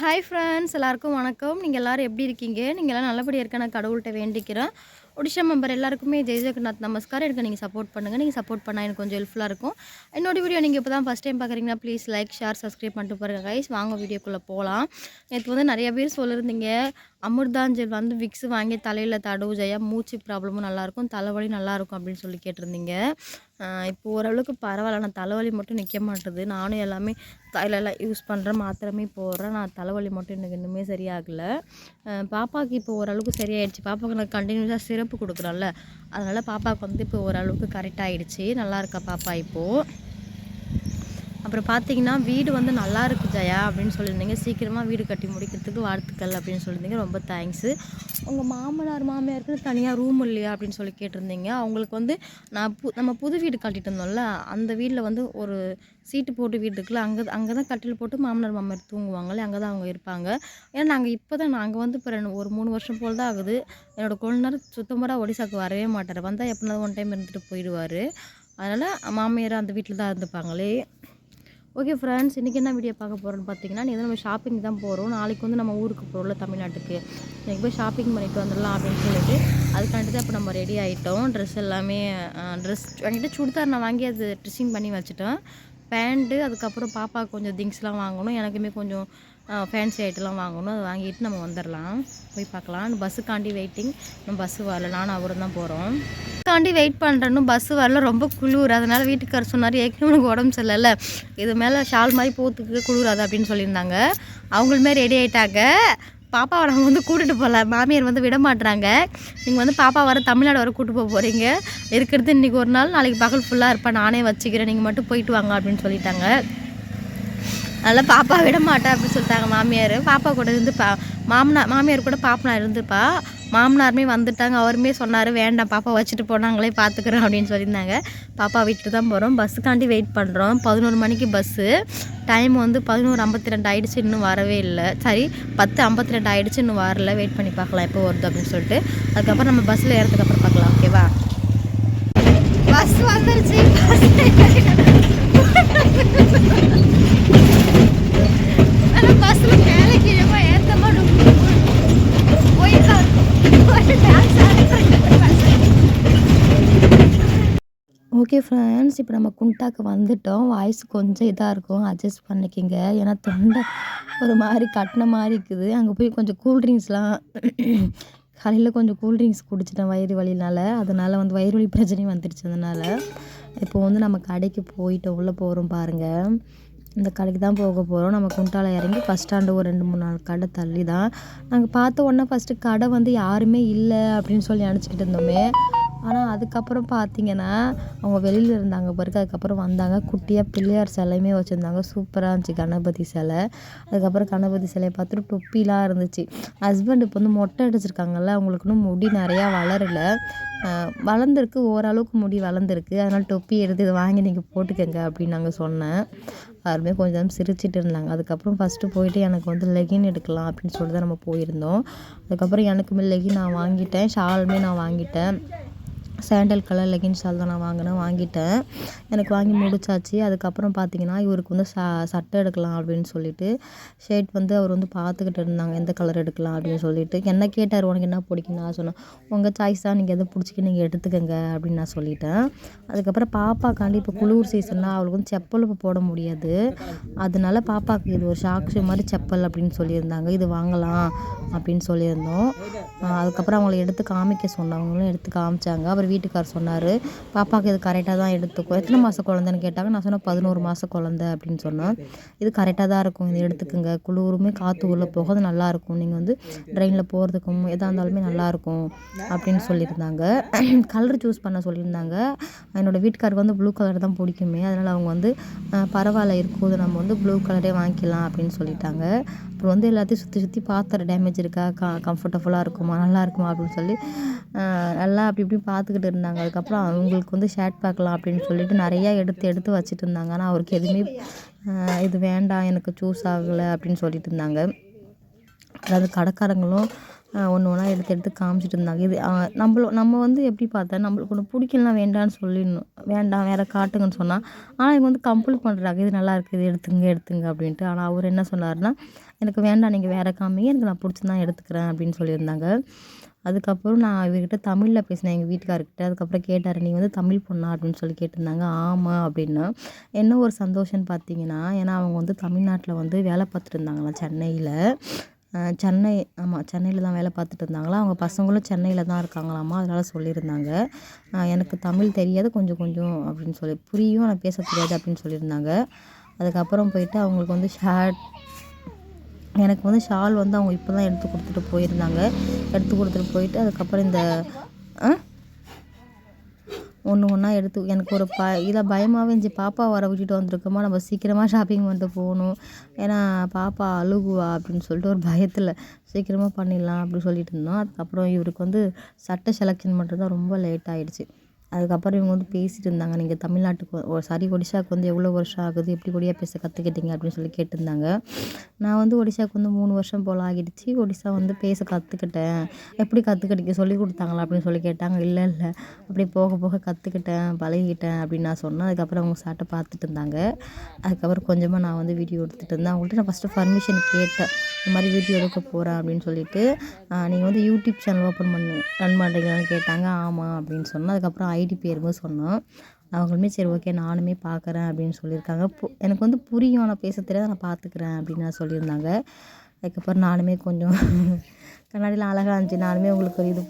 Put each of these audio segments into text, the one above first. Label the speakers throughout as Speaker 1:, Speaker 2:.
Speaker 1: Hi friends எல்லாருக்கும் வணக்கம். நீங்கள் எல்லோரும் எப்படி இருக்கீங்க? நீங்கள் எல்லாம் நல்லபடியாக இருக்க நான் கடவுள்கிட்ட வேண்டிக்கிறேன். ஒடிஷா மெம்பர் எல்லாருக்குமே ஜெய் ஜெகநாத் நமஸ்கார் எனக்கு நீங்கள் சப்போர்ட் பண்ணுங்கள் நீங்கள் சப்போர்ட் பண்ணால் எனக்கு கொஞ்சம் ஹெல்ப்ஃபுல்லாக இருக்கும். என்னோடய வீடியோ நீங்கள் இப்போ தான் ஃபஸ்ட் டைம் பார்க்குறீங்கன்னா ப்ளீஸ் லைக் ஷேர் சப்ஸ்கிரைப் பண்ணிட்டு பாருங்கள் கைஸ் வாங்க வீடியோக்குள்ளே போகலாம் நேற்று வந்து நிறைய பேர் சொல்லியிருந்தீங்க அமிர்தாஞ்சல் வந்து விக்ஸ் வாங்கி தலையில் தடவு ஜெயா மூச்சு ப்ராப்ளமும் நல்லாயிருக்கும் தலைவலி நல்லாயிருக்கும் அப்படின்னு சொல்லி கேட்டிருந்தீங்க. இப்போ ஓரளவுக்கு பரவாயில்ல. நான் தலைவலி மட்டும் நிற்க மாட்டுது. நானும் எல்லாமே தலையிலலாம் யூஸ் பண்ணுறேன் மாத்திரமே போடுறேன். நான் தலைவலி மட்டும் எனக்கு இன்னுமே சரியாகலை. பாப்பாவுக்கு இப்போ ஓரளவுக்கு சரியாயிடுச்சு. பாப்பாவுக்கு நான் கண்டினியூஸாக சிறப்பு கொடுக்குறோம்ல அதனால் பாப்பாவுக்கு வந்து இப்போ ஓரளவுக்கு கரெக்டாகிடுச்சு நல்லா இருக்கா பாப்பா இப்போது அப்புறம் பார்த்தீங்கன்னா வீடு வந்து நல்லா இருக்குது ஜெயா அப்படின்னு சொல்லியிருந்தீங்க. சீக்கிரமாக வீடு கட்டி முடிக்கிறதுக்கு வாழ்த்துக்கள் அப்படின்னு சொல்லியிருந்தீங்க. ரொம்ப தேங்க்ஸு உங்கள் மாமனார் மாமியாருக்கு தனியாக ரூம் இல்லையா அப்படின்னு சொல்லி கேட்டிருந்தீங்க. அவங்களுக்கு வந்து நான் பு நம்ம புது வீடு கட்டிட்டு இருந்தோம்ல அந்த வீட்டில் வந்து ஒரு சீட்டு போட்டு வீடு இருக்குல்ல அங்கே அங்கே தான் கட்டில் போட்டு மாமனார் மாமியார் தூங்குவாங்களே அங்கே தான் அவங்க இருப்பாங்க. ஏன்னா நாங்கள் இப்போ தான் நாங்கள் வந்து இப்போ ரெண்டு ஒரு மூணு வருஷம் போல் தான் ஆகுது. என்னோடய கொழுந்தர் சுத்தமாக ஒடிசாவுக்கு வரவே மாட்டார். வந்தால் எப்படினாலும் ஒன் டைம் இருந்துட்டு போயிடுவார். அதனால் மாமியார் அந்த வீட்டில் தான் இருந்துப்பாங்களே. ஓகே ஃப்ரெண்ட்ஸ் இன்றைக்கி என்ன வீடியோ பார்க்க போகிறோன்னு பார்த்தீங்கன்னா நீ நம்ம ஷாப்பிங் தான் போகிறோம் நாளைக்கு வந்து நம்ம ஊருக்கு போகிறோம்ல தமிழ்நாட்டுக்கு. இன்றைக்கி போய் ஷாப்பிங் பண்ணிட்டு வந்துடலாம் அப்படின்னு சொல்லிட்டு அதுக்காண்டி தான் இப்போ நம்ம ரெடி ஆகிட்டோம் ட்ரெஸ் எல்லாமே ட்ரெஸ் வாங்கிட்டு சுடிதார் நான் வாங்கி அது ட்ரெஸ்ஸிங் பண்ணி வச்சுட்டேன். பேண்ட்டு அதுக்கப்புறம் பாப்பாவுக்கு கொஞ்சம் திங்ஸ்லாம் வாங்கணும். எனக்குமே கொஞ்சம் ஃபேன்சி ஐட்டம்லாம் வாங்கணும். அதை வாங்கிட்டு நம்ம வந்துடலாம் போய் பார்க்கலாம். பஸ்ஸுக்காண்டி வெயிட்டிங் நம்ம பஸ்ஸு வரல. நானும் அவரும் தான் போகிறோம் பஸ்ஸுக்காண்டி வெயிட் பண்ணுறேன்னு பஸ்ஸு வரல. ரொம்ப குளிர். அதனால் வீட்டுக்கார் சொன்னார் ஏற்கனவே உனக்கு உடம்பு சரியில்லை இது மேலே ஷால் மாதிரி போத்துக்கு குளிராது அப்படின்னு சொல்லியிருந்தாங்க. அவங்களுமே ரெடி ஆகிட்டாங்க பாப்பாவை நாங்கள் வந்து கூட்டிகிட்டு போகல. மாமியார் வந்து விட மாட்டுறாங்க நீங்கள் வந்து பாப்பா வர தமிழ்நாடு வர கூட்டு போக போகிறீங்க இருக்கிறது இன்றைக்கி ஒரு நாள். நாளைக்கு பகல் ஃபுல்லாக இருப்பேன். நானே வச்சுக்கிறேன். நீங்கள் மட்டும் போயிட்டு வாங்க அப்படின்னு சொல்லிட்டாங்க. அதனால் பாப்பா விட மாட்டேன் அப்படின்னு சொல்லிட்டாங்க மாமியார். பாப்பா கூட இருந்து பா மாமனார் மாமியார் கூட பாப்பனார் இருந்துப்பா. மாமனாருமே வந்துட்டாங்க. அவருமே சொன்னார் வேண்டாம் பாப்பா வச்சுட்டு போனாங்களே பார்த்துக்குறோம் அப்படின்னு சொல்லியிருந்தாங்க. பாப்பா வீட்டுக்கு தான் போகிறோம் பஸ்ஸுக்காண்டி வெயிட் பண்ணுறோம் பதினோரு மணிக்கு பஸ்ஸு. டைம் வந்து பதினோரு ஐம்பத்தி ரெண்டு ஆகிடுச்சு இன்னும் வரவே இல்லை. சரி பத்து ஐம்பத்தி ரெண்டு ஆகிடுச்சு இன்னும் வரல. வெயிட் பண்ணி பார்க்கலாம் எப்போ வருது அப்படின்னு சொல்லிட்டு. அதுக்கப்புறம் நம்ம பஸ்ஸில் ஏறதுக்கப்புறம் பார்க்கலாம் ஓகேவா? பஸ் வந்துருச்சு பஸ்ஸில் மேலே கீழே ஏற்றமாக ஓகே ஃப்ரெண்ட்ஸ் இப்போ நம்ம குண்டாக்கு வந்துட்டோம். வாய்ஸ் கொஞ்சம் இதாக இருக்கும். அட்ஜஸ்ட் பண்ணிக்கிங்க. ஏன்னா தொண்டை ஒரு மாதிரி கட்டின மாதிரி இருக்குது. அங்கே போய் கொஞ்சம் கூல்ட்ரிங்க்ஸ்லாம் காலையில் கொஞ்சம் கூல்ட்ரிங்க்ஸ் குடிச்சிட்டேன் வயிறு வலினால். அதனால் வந்து வயிறு வலி பிரச்சனையும் வந்துடுச்சு அதனால். இப்போ வந்து நம்ம கடைக்கு போயிட்டு உள்ளே போகிறோம் பாருங்கள் இந்த கடைக்கு தான் போக போகிறோம் நம்ம குண்டால இறங்கி ஃபஸ்ட் ஸ்டாண்டு ஒரு ரெண்டு மூணு நாலு கடை தள்ளி தான் நாங்கள் பார்த்த உடனே ஃபஸ்ட்டு கடை வந்து யாருமே இல்லை அப்படின்னு சொல்லி நினச்சிக்கிட்டு இருந்தோமே. ஆனால் அதுக்கப்புறம் பார்த்தீங்கன்னா அவங்க வெளியில் இருந்தாங்க பிறகு அதுக்கப்புறம் வந்தாங்க. குட்டியாக பிள்ளையார் சிலையுமே வச்சுருந்தாங்க. சூப்பராக இருந்துச்சு. கணபதி சிலை. அதுக்கப்புறம் கணபதி சிலையை பார்த்துட்டு தொப்பிலாம் இருந்துச்சு. ஹஸ்பண்ட் இப்போ வந்து மொட்டை அடிச்சிருக்காங்கல்ல அவங்களுக்குன்னு முடி நிறையா வளரல. வளர்ந்துருக்கு. ஓரளவுக்கு முடி வளர்ந்துருக்கு. அதனால் டொப்பி எடுத்து இதை வாங்கி நீங்கள் போட்டுக்கங்க அப்படின்னு நாங்கள் சொன்னேன். யாருமே கொஞ்சம் சிரிச்சிட்டு இருந்தாங்க. அதுக்கப்புறம் ஃபஸ்ட்டு போயிட்டு எனக்கு வந்து லெகின் எடுக்கலாம் அப்படின்னு சொல்லிட்டு தான் நம்ம போயிருந்தோம். அதுக்கப்புறம் எனக்குமே லெகின் நான் வாங்கிட்டேன். ஷாலுமே நான் வாங்கிட்டேன். சாண்டல் கலர் லெகின்ஸ் ஷால் தான் நான் வாங்கினேன் வாங்கிட்டேன். எனக்கு வாங்கி முடிச்சாச்சு. அதுக்கப்புறம் பார்த்தீங்கன்னா இவருக்கு வந்து ச சட்டை எடுக்கலாம் அப்படின்னு சொல்லிட்டு ஷர்ட் வந்து அவர் வந்து பார்த்துக்கிட்டு இருந்தாங்க. எந்த கலர் எடுக்கலாம் அப்படின்னு சொல்லிட்டு. என்ன கேட்டார்? உனக்கு என்ன பிடிக்கும் நான் சொன்னேன். உங்கள் சாய்ஸ் தான் நீங்கள் எதை பிடிச்சிக்க நீங்கள் எடுத்துக்கங்க அப்படின்னு நான் சொல்லிட்டேன். அதுக்கப்புறம் பாப்பாக்காண்டி இப்போ குளிர் சீசன்னா அவளுக்கு வந்து செப்பல் இப்போ போட முடியாது. அதனால பாப்பாவுக்கு இது ஒரு ஷாக்ஷு மாதிரி செப்பல் அப்படின்னு சொல்லியிருந்தாங்க. இது வாங்கலாம் அப்படின்னு சொல்லியிருந்தோம். அதுக்கப்புறம் அவங்கள எடுத்து காமிக்க சொன்னவங்களும் எடுத்து காமிச்சாங்க. அவர் வீட்டுக்கார் சொன்னார் பாப்பாவுக்கு இது கரெக்டாக தான் எடுத்துக்கோ. எத்தனை மாத குழந்தைன்னு கேட்டாங்க. நான் சொன்னேன் பதினோரு மாத குழந்த அப்படின்னு சொன்னேன் இது கரெக்டாக தான் இருக்கும் இது எடுத்துக்கோங்க. குளிருமே காற்று உள்ளே போகிறது நல்லாயிருக்கும் நீங்கள் வந்து ட்ரெயினில் போகிறதுக்கும் எதாக இருந்தாலுமே நல்லாயிருக்கும் அப்படின்னு சொல்லியிருந்தாங்க. கலர் சூஸ் பண்ண சொல்லியிருந்தாங்க. என்னோடய வீட்டுக்காருக்கு வந்து ப்ளூ கலர் தான் பிடிக்குமே அதனால் அவங்க வந்து பரவாயில்ல இருக்கும் நம்ம வந்து ப்ளூ கலரே வாங்கிக்கலாம் அப்படின்னு சொல்லிட்டாங்க. அப்புறம் வந்து எல்லாத்தையும் சுற்றி சுற்றி பார்த்துற டேமேஜ் இருக்கா? க கம்ஃபர்டபுளாக இருக்குமா? நல்லா இருக்குமா? அப்படின்னு சொல்லி நல்லா அப்படி இப்படி பார்த்துக்கிட்டு இருந்தாங்க. அதுக்கப்புறம் அவங்களுக்கு வந்து ஷர்ட் பார்க்கலாம் அப்படின்னு சொல்லிட்டு நிறையா எடுத்து எடுத்து வச்சுட்டு இருந்தாங்க. ஆனால் அவருக்கு எதுவுமே இது வேண்டாம் எனக்கு சூஸ் ஆகலை அப்படின்னு சொல்லிட்டு இருந்தாங்க. அதாவது கடைக்காரங்களும் ஒன்று ஒன்றா எடுத்து எடுத்து காமிச்சிட்டு இருந்தாங்க. இது நம்மள நம்ம வந்து எப்படி பார்த்தா நம்மளுக்கு ஒன்று பிடிக்கலனா வேண்டாம்னு சொல்லிடணும். வேண்டாம் வேறு காட்டுங்கன்னு சொன்னால் ஆனால் இவங்க வந்து கம்பல் பண்ணுறாங்க இது நல்லா இருக்குது இது எடுத்துங்க எடுத்துங்க அப்படின்ட்டு. ஆனால் அவர் என்ன சொன்னார்னா எனக்கு வேண்டாம் நீங்கள் வேறு காமிங்க எனக்கு நான் பிடிச்சிருந்தா எடுத்துக்கிறேன் அப்படின்னு சொல்லியிருந்தாங்க. அதுக்கப்புறம் நான் இவர்கிட்ட தமிழில் பேசினேன் எங்கள் வீட்டுக்காரர்கிட்ட. அதுக்கப்புறம் கேட்டார் நீ வந்து தமிழ் பொண்ணா? அப்படின்னு சொல்லி கேட்டிருந்தாங்க. ஆமாம் அப்படின்னா என்ன ஒரு சந்தோஷம்னு பார்த்தீங்கன்னா ஏன்னா அவங்க வந்து தமிழ்நாட்டில் வந்து வேலை பார்த்துட்டு இருந்தாங்களாம் சென்னையில் சென்னை ஆமாம் சென்னையில் தான் வேலை பார்த்துட்டு இருந்தாங்களா அவங்க பசங்களும் சென்னையில் தான் இருக்காங்களாமா? அதனால் சொல்லியிருந்தாங்க. எனக்கு தமிழ் தெரியாது கொஞ்சம் கொஞ்சம் அப்படின்னு சொல்லி புரியும் ஆனால் பேச தெரியாது அப்படின்னு சொல்லியிருந்தாங்க. அதுக்கப்புறம் போயிட்டு அவங்களுக்கு வந்து ஷேர்ட் எனக்கு வந்து ஷால் வந்து அவங்க இப்போ தான் எடுத்து கொடுத்துட்டு போயிருந்தாங்க. எடுத்து கொடுத்துட்டு போயிட்டு அதுக்கப்புறம் இந்த ஒன்று ஒன்றா எடுத்து எனக்கு ஒரு ப இதில் பயமாகவே இருந்துச்சு. பாப்பா வர விட்டுட்டு வந்திருக்கோமா? நம்ம சீக்கிரமாக ஷாப்பிங் பண்ணிட்டு போகணும். ஏன்னா பாப்பா அழுகுவா அப்படின்னு சொல்லிட்டு ஒரு பயத்தில். சீக்கிரமாக பண்ணிடலாம் அப்படின்னு சொல்லிட்டு இருந்தோம். அதுக்கப்புறம் இவருக்கு வந்து சட்டை செலெக்ஷன் பண்ணுறது தான் ரொம்ப லேட் ஆகிடுச்சு அதுக்கப்புறம் இவங்க வந்து பேசிட்டு இருந்தாங்க நீங்கள் தமிழ்நாட்டுக்கு சாரி ஒடிஷாவுக்கு வந்து எவ்வளோ வருஷம் ஆகுது? எப்படி ஒடியா பேச கற்றுக்கிட்டீங்க அப்படின்னு சொல்லி கேட்டிருந்தாங்க. நான் வந்து ஒடிஷாவுக்கு வந்து மூணு வருஷம் போல் ஆகிடுச்சு. ஒடிஷா வந்து பேச கற்றுக்கிட்டேன் எப்படி கற்றுக்கிட்டீங்க சொல்லி கொடுத்தாங்களா? அப்படின்னு சொல்லி கேட்டாங்க. இல்லை இல்லை. அப்படி போக போக கற்றுக்கிட்டேன் பழகிக்கிட்டேன் அப்படின்னு நான் சொன்னேன். அதுக்கப்புறம் அவங்க சாட்டை பார்த்துட்டு இருந்தாங்க. அதுக்கப்புறம் கொஞ்சமாக நான் வந்து வீடியோ எடுத்துகிட்டு இருந்தேன். அவங்கள்ட்ட நான் ஃபஸ்ட்டு பர்மிஷன் கேட்டேன். இந்த மாதிரி வீடியோ எடுக்க போகிறேன் அப்படின்னு சொல்லிட்டு நீங்கள் வந்து யூடியூப் சேனல் ஓப்பன் பண்ணு ரன் பண்ணுறீங்களான்னு கேட்டாங்க. ஆமாம் அப்படின்னு சொன்னேன். அதுக்கப்புறம் ஐடி பேருமே சொன்னோம். அவங்களுமே சரி ஓகே நானுமே பார்க்குறேன் அப்படின்னு சொல்லியிருக்காங்க. பு எனக்கு வந்து புரியும். ஆனால் பேச தெரியாது. நான் பார்த்துக்கிறேன் அப்படின்னு நான் சொல்லியிருந்தாங்க. அதுக்கப்புறம் நானுமே கொஞ்சம் கண்ணாடியில் அழகாக இருந்துச்சு. நானுமே உங்களுக்கு இது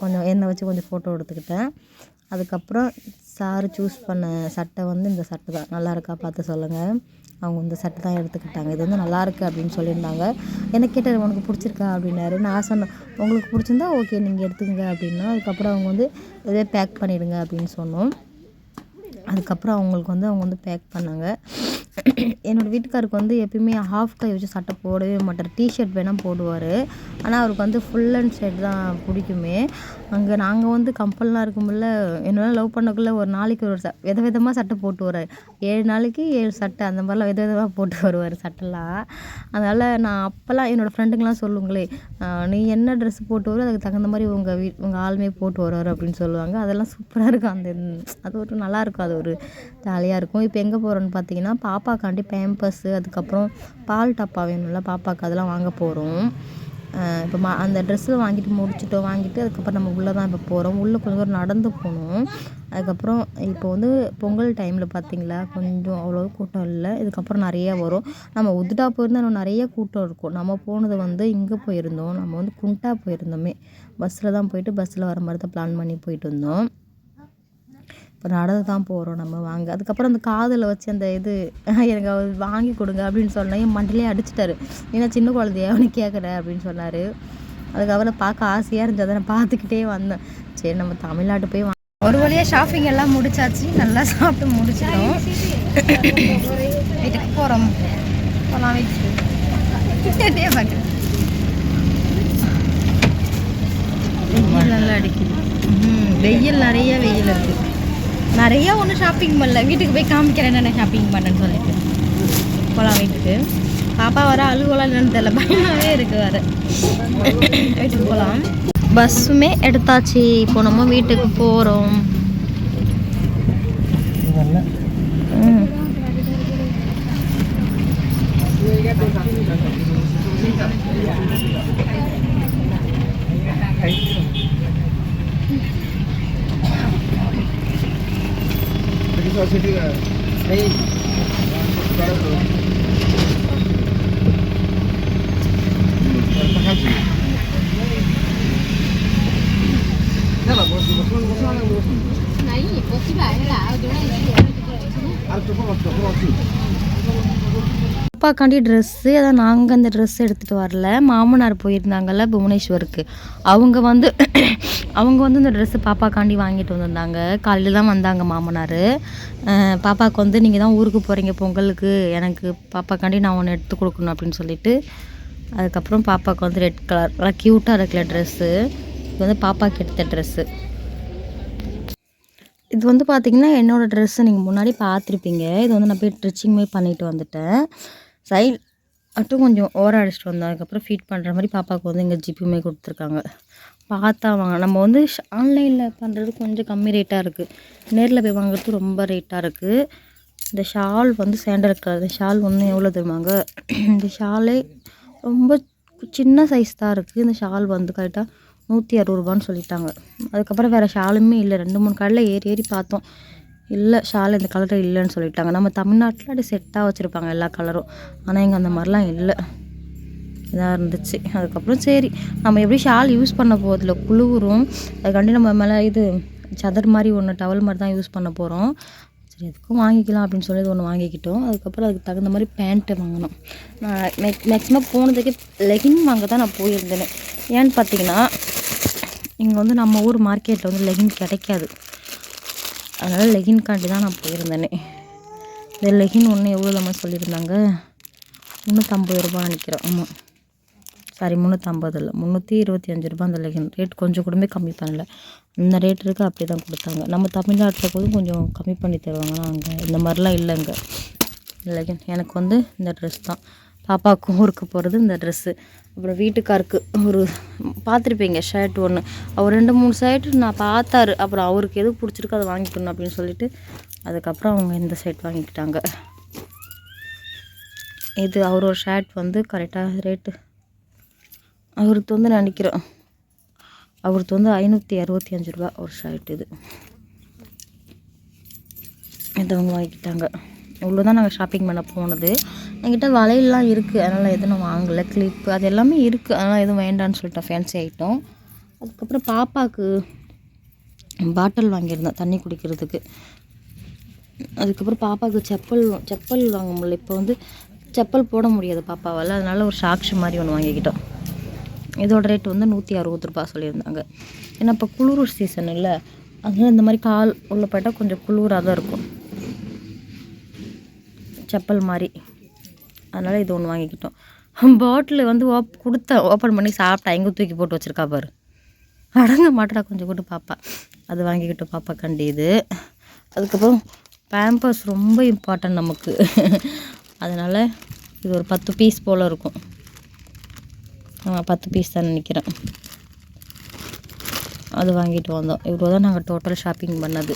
Speaker 1: கொஞ்சம் எண்ணெய் வச்சு கொஞ்சம் ஃபோட்டோ எடுத்துக்கிட்டேன். அதுக்கப்புறம் சார் சூஸ் பண்ண சட்டை வந்து இந்த சட்டை தான். நல்லா இருக்கா? பார்த்து சொல்லுங்கள் அவங்க இந்த சட்டை தான் எடுத்துக்கிட்டாங்க. இது வந்து நல்லாயிருக்கு அப்படின்னு சொல்லியிருந்தாங்க. என்ன கேட்டார் உனக்கு பிடிச்சிருக்கா? அப்படின்னாரு. நான் சொன்னேன் உங்களுக்கு பிடிச்சிருந்தா ஓகே நீங்கள் எடுத்துக்கங்க. அப்படின்னா அதுக்கப்புறம் அவங்க வந்து இதே பேக் பண்ணிவிடுங்க அப்படின்னு சொன்னோம். அதுக்கப்புறம் அவங்களுக்கு வந்து அவங்க வந்து பேக் பண்ணாங்க. என்னோடய வீட்டுக்காருக்கு வந்து எப்பயுமே ஹாஃப் கை வச்சு சட்டை போடவே மாட்டார். டிஷர்ட் வேணால் போடுவார். ஆனால் அவருக்கு வந்து ஃபுல் அண்ட் ஷர்ட் தான் பிடிக்குமே. அங்கே நாங்கள் வந்து கம்பல்லாம் இருக்கும்போல என்னால் லவ் பண்ணக்குள்ளே ஒரு நாளைக்கு ஒரு ச வித விதமாக சட்டை போட்டு வர்றாரு ஏழு நாளைக்கு ஏழு சட்டை அந்த மாதிரிலாம் வித விதமாக போட்டு வருவார் சட்டைலாம். அதனால் நான் அப்போல்லாம் என்னோடய ஃப்ரெண்டுங்கெலாம் சொல்லுங்களே நீ என்ன ட்ரெஸ் போட்டு வரும் அதுக்கு தகுந்த மாதிரி உங்கள் வீ உங்கள் ஆளுமே போட்டு வருவார் அப்படின்னு சொல்லுவாங்க. அதெல்லாம் சூப்பராக இருக்கும். அந்த அது ஒரு நல்லாயிருக்கும் அது ஒரு ஜாலியாக இருக்கும். இப்போ எங்கே போகிறோன்னு பார்த்தீங்கன்னா பாப்பாக்காண்டி பேம்பர்ஸு அதுக்கப்புறம் பால் டப்பா வேணும்ல பாப்பாவுக்கு அதெல்லாம் வாங்க போகிறோம் இப்போ மா அந்த ட்ரெஸ்ஸு வாங்கிட்டு முடிச்சுட்டோம் வாங்கிட்டு அதுக்கப்புறம் நம்ம உள்ளே தான் இப்போ போகிறோம் உள்ளே கொஞ்சம் தூரம் நடந்து போகணும். அதுக்கப்புறம் இப்போ வந்து பொங்கல் டைமில் பார்த்தீங்களா கொஞ்சம் அவ்வளோ கூட்டம் இல்லை. இதுக்கப்புறம் நிறையா வரும். நம்ம உதுட்டா போயிருந்தால் இன்னும் நிறைய கூட்டம் இருக்கும். நம்ம போனது வந்து இங்கே போயிருந்தோம். நம்ம வந்து குண்டா போயிருந்தோமே. பஸ்ஸில் தான் போயிட்டு பஸ்ஸில் வர மாதிரி தான் பிளான் பண்ணி போயிட்டு வந்தோம். இப்போ நடந்து தான் போகிறோம் நம்ம வாங்க. அதுக்கப்புறம் அந்த காதில் வச்சு அந்த இது எனக்கு அவர் வாங்கி கொடுங்க அப்படின்னு சொன்னேன் என் மண்டிலே அடிச்சிட்டாரு. ஏன்னா சின்ன குழந்தைய? அவனு கேட்குற அப்படின்னு சொன்னார். அதுக்கப்புறம் பார்க்க ஆசையாக இருந்தது அதை நான் பார்த்துக்கிட்டே வந்தேன். சரி நம்ம தமிழ்நாட்டு போய் வா- ஒரு வழியாக ஷாப்பிங் எல்லாம் முடிச்சாச்சு. நல்லா சாப்பிட்டு முடிச்சிட்டோம். வீட்டுக்கு போகிறோம் போகலாம் வீட்டுக்கு பார்க்குறேன் வெயில் நல்லா அடிக்குது. வெயில் நிறைய வெயில் இருக்குது நிறைய ஒன்றும் ஷாப்பிங் பண்ணல வீட்டுக்கு போய் காமிக்கிறேன் என்னென்ன ஷாப்பிங் பண்ணேன்னு சொல்லிட்டு. போகலாம் வீட்டுக்கு. பாப்பா வர அழுகலாம் என்னன்னு தெரியல. பயமாகவே இருக்குது வர வீட்டுக்கு போகலாம் பஸ்ஸுமே எடுத்தாச்சு. இப்போ நம்ம வீட்டுக்கு போகிறோம் ம் அப்பாக்காண்டி ட்ரெஸ்ஸு அதான் நாங்கள் அந்த ட்ரெஸ் எடுத்துகிட்டு வரல. மாமனார் போயிருந்தாங்கல்ல புவனேஸ்வருக்கு. அவங்க வந்து அவங்க வந்து இந்த ட்ரெஸ்ஸு பாப்பாக்காண்டி வாங்கிட்டு வந்திருந்தாங்க. காலையில் தான் வந்தாங்க மாமனார். பாப்பாவுக்கு வந்து நீங்கள் தான் ஊருக்கு போகிறீங்க பொங்கலுக்கு. எனக்கு பாப்பாக்காண்டி நான் ஒன்று எடுத்து கொடுக்கணும் அப்படின்னு சொல்லிட்டு அதுக்கப்புறம் பாப்பாவுக்கு வந்து ரெட் கலர் நல்லா க்யூட்டாக இருக்கிற ட்ரெஸ்ஸு இது வந்து பாப்பாவுக்கு எடுத்த ட்ரெஸ்ஸு இது வந்து பார்த்தீங்கன்னா என்னோடய ட்ரெஸ்ஸு நீங்கள் முன்னாடி பார்த்துருப்பீங்க. இது வந்து நான் போய் ட்ரிச்சிங்மே பண்ணிட்டு வந்துட்டேன். சைட் மட்டும் கொஞ்சம் ஓரம் அடிச்சிட்டு வந்தேன். அதுக்கப்புறம் ஃபீட் பண்ணுற மாதிரி பாப்பாவுக்கு வந்து இங்கே ஜிப்புமே கொடுத்துருக்காங்க. பார்த்தா வாங்க. நம்ம வந்து ஆன்லைனில் பண்ணுறது கொஞ்சம் கம்மி ரேட்டாக இருக்குது நேரில் போய் வாங்குறது ரொம்ப ரேட்டாக இருக்குது இந்த ஷால் வந்து சேண்டல் கலர் இந்த ஷால் ஒன்று எவ்வளோ தருவாங்க இந்த ஷாலே ரொம்ப சின்ன சைஸ் தான் இருக்குது இந்த ஷால் வந்து கரெக்டாக நூற்றி அறுபது ரூபான்னு சொல்லிட்டாங்க. அதுக்கப்புறம் வேறு ஷாலுமே இல்லை. ரெண்டு மூணு கடையில் ஏறி ஏறி பார்த்தோம். இல்லை ஷால் இந்த கலரில் இல்லைன்னு சொல்லிட்டாங்க. நம்ம தமிழ்நாட்டில் அப்படி செட்டாக வச்சுருப்பாங்க எல்லா கலரும் ஆனால் இங்கே அந்த மாதிரிலாம் இல்லை. இதாக இருந்துச்சு. அதுக்கப்புறம் சரி நம்ம எப்படி ஷால் யூஸ் பண்ண போகிறதுல குழுவுரும் அதுக்காண்டி நம்ம மேலே இது சதர் மாதிரி ஒன்று டவல் மாதிரி தான் யூஸ் பண்ண போகிறோம் சரி எதுக்கும் வாங்கிக்கலாம் அப்படின்னு சொல்லி இது ஒன்று வாங்கிக்கிட்டோம். அதுக்கப்புறம் அதுக்கு தகுந்த மாதிரி பேண்ட்டு வாங்கினோம் நான் மேக் மேக்ஸிமம் போனதுக்கு லெகின் வாங்க தான் நான் போயிருந்தேன். ஏன்னு பார்த்தீங்கன்னா இங்கே வந்து நம்ம ஊர் மார்க்கெட்டில் வந்து லெகின் கிடைக்காது. அதனால் லெகின்காண்டி தான் நான் போயிருந்தேனே. இந்த லெகின் ஒன்று எவ்வளோ நம்ம சொல்லியிருந்தாங்க? முந்நூற்றம்பது ரூபா நினைக்கிறோம் ஆமாம் சாரி முந்நூற்றம்பது இல்லை முந்நூற்றி இருபத்தி அஞ்சு ரூபா அந்த லெகின் ரேட் கொஞ்சம் கூடமே கம்மி பண்ணல. இந்த ரேட் இருக்குது அப்படி தான் கொடுத்தாங்க. நம்ம தமிழ்நாட்டில் போதும் கொஞ்சம் கம்மி பண்ணி தருவாங்கன்னா அங்கே இந்த மாதிரிலாம் இல்லைங்க. லெகின் எனக்கு வந்து இந்த ட்ரெஸ் தான். பாப்பாவுக்கும் ஊருக்கு போகிறது இந்த ட்ரெஸ்ஸு அப்புறம் வீட்டுக்காருக்கு ஒரு பார்த்துருப்பீங்க ஷர்ட் ஒன்று அவர் ரெண்டு மூணு ஷர்ட் நான் பார்த்தாரு. அப்புறம் அவருக்கு எது பிடிச்சிருக்கோ அதை வாங்கிக்கணும் அப்படின்னு சொல்லிட்டு அதுக்கப்புறம் அவங்க இந்த ஷர்ட் வாங்கிக்கிட்டாங்க. இது அவரோட ஷர்ட் வந்து கரெக்டாக ரேட்டு அவருக்கு வந்து நினைக்கிறோம் நினைக்கிறேன் அவருக்கு வந்து ஐநூற்றி அறுபத்தி அஞ்சு ரூபா ஒரு ஷர்ட் இது இதை வாங்கிக்கிட்டாங்க. இவ்வளோ தான் நாங்கள் ஷாப்பிங் பண்ண போனது. என்கிட்ட வலையெல்லாம் இருக்குது அதனால் எதுவும் நான் வாங்கலை. கிளிப்பு அது எல்லாமே இருக்குது அதனால் எதுவும் வேண்டான்னு சொல்லிட்டேன் ஃபேன்சி ஐட்டம் அதுக்கப்புறம் பாப்பாவுக்கு பாட்டில் வாங்கியிருந்தேன் தண்ணி குடிக்கிறதுக்கு. அதுக்கப்புறம் பாப்பாவுக்கு செப்பல் செப்பல் வாங்க முடியல. இப்போ வந்து செப்பல் போட முடியாது பாப்பாவால். அதனால் ஒரு சாக்ஷி மாதிரி ஒன்று வாங்கிக்கிட்டோம். இதோட ரேட் வந்து நூற்றி அறுபது ரூபா சொல்லியிருந்தாங்க. ஏன்னா இப்போ குளிர் சீசன் இல்லை அதனால் இந்த மாதிரி கால் உள்ள போயிட்டால் கொஞ்சம் குளிராக தான் இருக்கும். செப்பல் மாதிரி. அதனால் இது ஒன்று வாங்கிக்கிட்டோம். பாட்டில் வந்து ஓப் கொடுத்த ஓப்பன் பண்ணி சாப்பிட்டா எங்கே தூக்கி போட்டு வச்சுருக்கா பாரு. அடங்க மாட்டடா கொஞ்சம் கூட பாப்பா. அது வாங்கிக்கிட்டோம் பாப்பா கண்டி இது. அதுக்கப்புறம் பேம்பர்ஸ் ரொம்ப இம்பார்ட்டன்ட் நமக்கு. அதனால் இது ஒரு பத்து பீஸ் போல் இருக்கும். பத்து பீஸ் தான் நினைக்கிறேன். அது வாங்கிட்டு வந்தோம். இவ்வளோ தான் நாங்கள் டோட்டல் ஷாப்பிங் பண்ணது.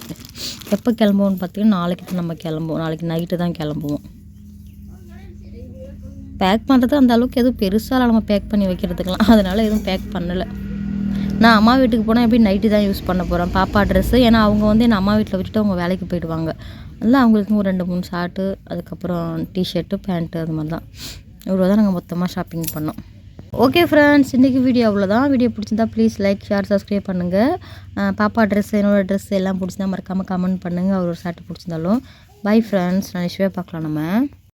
Speaker 1: எப்போ கிளம்புவோம்னு பார்த்தீங்கன்னா நாளைக்கு தான் நம்ம கிளம்புவோம். நாளைக்கு நைட்டு தான் கிளம்புவோம். பேக் பண்ணுறது அந்த அளவுக்கு எதுவும் பெருசாக நம்ம பேக் பண்ணி வைக்கிறதுக்கெலாம் அதனால் எதுவும் பேக் பண்ணலை. நான் அம்மா வீட்டுக்கு போனால் எப்படி நைட்டு தான் யூஸ் பண்ண போகிறேன் பாப்பா ட்ரெஸ்ஸு ஏன்னா அவங்க வந்து என் அம்மா வீட்டில் விட்டுட்டு அவங்க வேலைக்கு போயிடுவாங்க. அதனால் அவங்களுக்கு ஒரு ரெண்டு மூணு ஷார்ட்டு அதுக்கப்புறம் டிஷர்ட்டு பேண்ட்டு அது மாதிரி தான் இவ்வளோ தான் நாங்கள் மொத்தமாக ஷாப்பிங் பண்ணோம். ஓகே ஃப்ரெண்ட்ஸ் இன்றைக்கி வீடியோ அவ்வளோதான் வீடியோ பிடிச்சிருந்தா ப்ளீஸ் லைக் ஷேர் சப்ஸ்கிரைப் பண்ணுங்கள் பாப்பா ட்ரெஸ் என்னோடய ட்ரெஸ் எல்லாம் பிடிச்சிருந்தா மறக்காமல் கமெண்ட் பண்ணுங்கள் அவர் ஒரு ஷர்ட் பிடிச்சிருந்தாலும். பை ஃப்ரெண்ட்ஸ் நான் நிச்சயமாக பார்க்கலாம் நம்ம.